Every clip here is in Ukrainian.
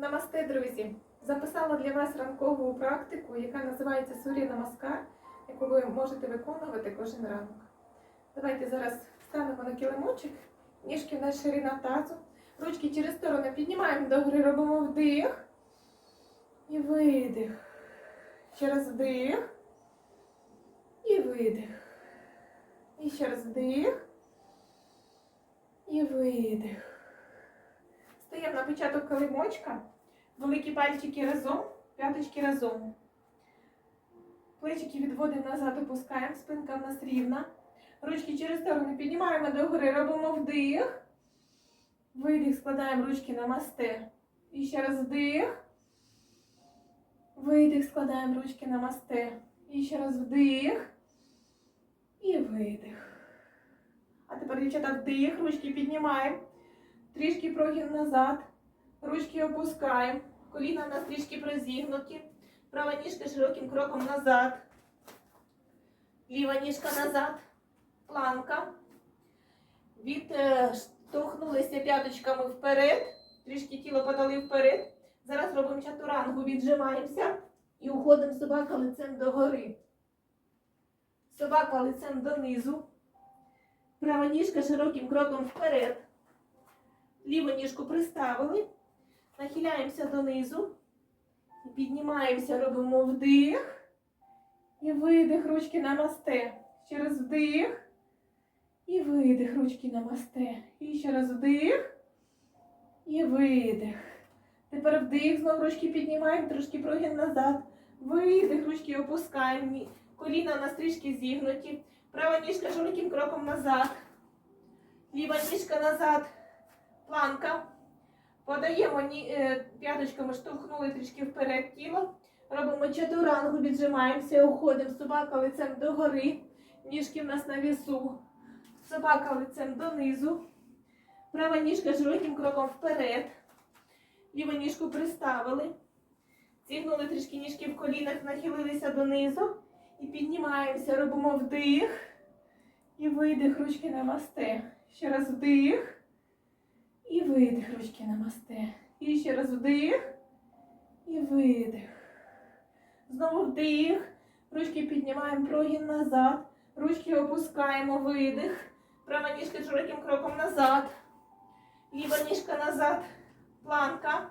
Намасте, друзі! Записала для вас ранкову практику, яка називається Сурі Намаскар, яку ви можете виконувати кожен ранок. Давайте зараз встанемо на килимочок, ніжки в нас ширина тазу, ручки через сторону піднімаємо догори, робимо вдих і видих. Ще раз вдих і видих. І ще раз вдих і видих. Стаємо на початок килимочка. Великі пальчики разом, п'яточки разом. Плечики відводимо назад, опускаємо, спинка в нас рівна. Ручки через сторони піднімаємо догори, робимо вдих. Видих, складаємо ручки на масте. І ще раз вдих. Видих, складаємо ручки на масте. І ще раз вдих. І видих. А тепер, дівчата, вдих, ручки піднімаємо. Трішки прогін назад. Ручки опускаємо. Коліна у нас трішки прозігнуті. Права ніжка широким кроком назад. Ліва ніжка назад. Планка. Відштовхнулися п'яточками вперед. Трішки тіло подали вперед. Зараз робимо чатурангу, віджимаємося і уходимо собака лицем догори. Собака лицем донизу. Права ніжка широким кроком вперед. Ліву ніжку приставили. Нахиляємося донизу. Піднімаємося, робимо вдих. І видих, ручки на масте. Ще раз вдих. І видих, ручки на масте. І ще раз вдих. І видих. Тепер вдих, знову ручки піднімаємо, трошки прогін назад. Видих, ручки опускаємо. Коліна у нас трішки зігнуті. Права ніжка широким кроком назад. Ліва ніжка назад. Планка. Подаємо е, п'яточками, штовхнули трішки вперед тіло. Робимо чатурангу, віджимаємося, уходимо. Собака лицем догори. Ніжки в нас на вісу. Собака лицем донизу. Права ніжка широким кроком вперед. Ліву ніжку приставили. Зігнули трішки ніжки в колінах, нахилилися донизу. І піднімаємося. Робимо вдих. І видих, ручки на масте. Ще раз вдих. І видих, ручки на масте. І ще раз вдих. І видих. Знову вдих. Ручки піднімаємо прогін назад. Ручки опускаємо, видих. Права ніжка широким кроком назад. Ліва ніжка назад. Планка.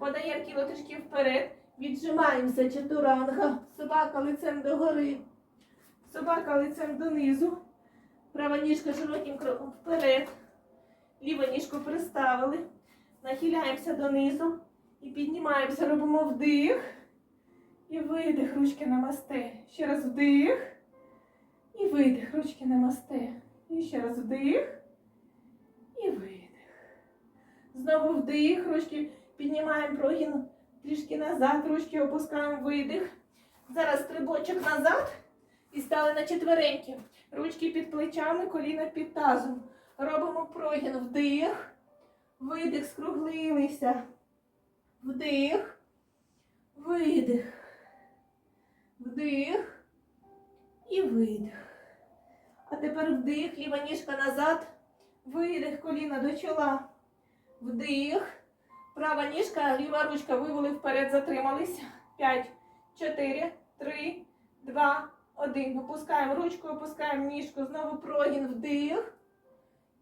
Подаємо тіло трішки вперед. Віджимаємося чатуранга. Собака лицем догори. Собака лицем донизу. Права ніжка широким кроком вперед. Ліву ніжку приставили. Нахиляємося донизу. І піднімаємося. Робимо вдих. І видих, ручки на масте. Ще раз вдих. І видих, ручки на масте. І ще раз вдих. І видих. Знову вдих, ручки піднімаємо прогін трішки назад, ручки опускаємо видих. Зараз стрибочок назад і стали на четвереньки. Ручки під плечами, коліна під тазом. Робимо прогін вдих. Видих, скруглилися. Вдих. Видих. Вдих. І видих. А тепер вдих, ліва ніжка назад. Видих, коліна до чола. Вдих. Права ніжка, ліва ручка вивели вперед, затрималися. П'ять, чотири, три, два, один. Опускаємо ручку, опускаємо ніжку. Знову прогін, вдих.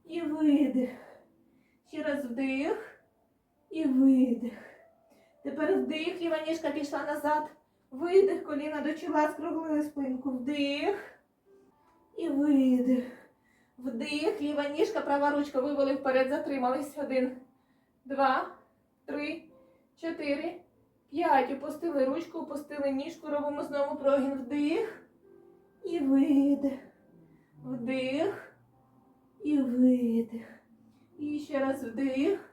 І видих. Ще раз вдих. І видих. Тепер вдих, ліва ніжка пішла назад. Видих, коліна до чола, скруглили спинку. Вдих. І видих. Вдих, ліва ніжка, права ручка вивели вперед, затримались. Один, два, три, чотири, п'ять. Опустили ручку, опустили ніжку, робимо знову прогін. Вдих. І видих. Вдих. Видих. І ще раз вдих.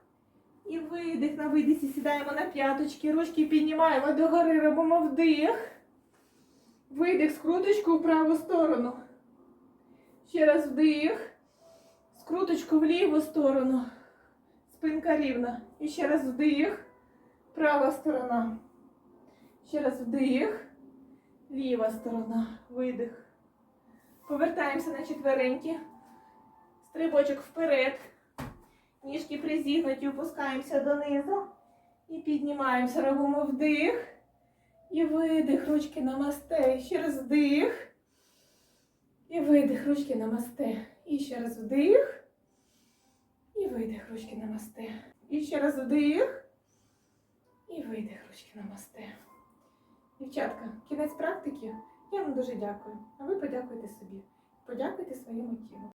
І видих. На видисі сідаємо на п'яточки. Ручки піднімаємо догори, робимо вдих. Видих, скруточку в праву сторону. Ще раз вдих. Скруточку в ліву сторону. Спинка рівна. І ще раз вдих. Права сторона. Ще раз вдих. Ліва сторона. Видих. Повертаємося на четвереньки. Стрибочок вперед. Ніжки призігнуті, опускаємося донизу. І піднімаємося, робимо вдих. І видих, ручки намасте. Ще раз вдих. І видих, ручки намасте. І ще раз вдих. І видих, ручки намасте. І ще раз вдих. І видих, ручки намасте. Дівчатка, кінець практики. Я вам дуже дякую. А ви подякуйте собі. Подякуйте своєму тілу.